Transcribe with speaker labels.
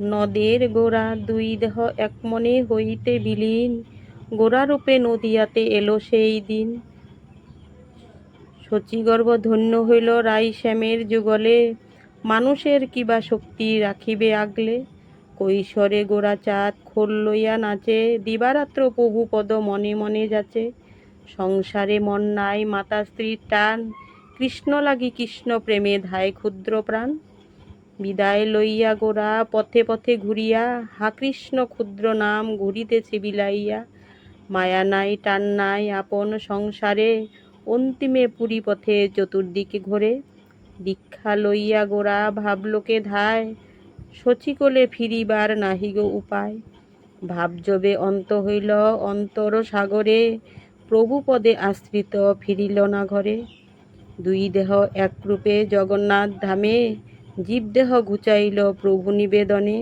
Speaker 1: নদের গোড়া দুই দেহ এক মনে হইতে বিলীন। গোড়ারূপে নদিয়াতে এলো সেই দিন। শচীগর্ভ ধন্য হইল রাই শ্যামের যুগলে। মানুষের কিবা শক্তি রাখিবে আগলে। কৈশোরে গোড়া চাঁদ খোল লইয়া নাচে। দিবারাত্র প্রভু পদ মনে মনে যাচে। সংসারে মন নাই, মাতা স্ত্রীর টান। কৃষ্ণ লাগি কৃষ্ণ প্রেমে ধায় ক্ষুদ্র প্রাণ। বিদায় লইয়া গোরা পথে পথে ঘুরিয়া, হা কৃষ্ণ ক্ষুদ্র নাম ঘুরিতেছে বিলাইয়া, মায়া নাই, টান নাই আপন সংসারে, অন্তিমে পুরী পথে চতুর্দিকে ঘোরে। দীক্ষা লইয়া গোরা ভাবলোকে ধায়, শচীকোলে ফিরিবার নাহি গো উপায়। ভাবজবে অন্ত হইল অন্তর সাগরে প্রভু পদে আশ্রিত ফিরিল না ঘরে। দুই দেহ একরূপে জগন্নাথ ধামে জীবদেহ ঘুচাইল প্রভু নিবেদনে।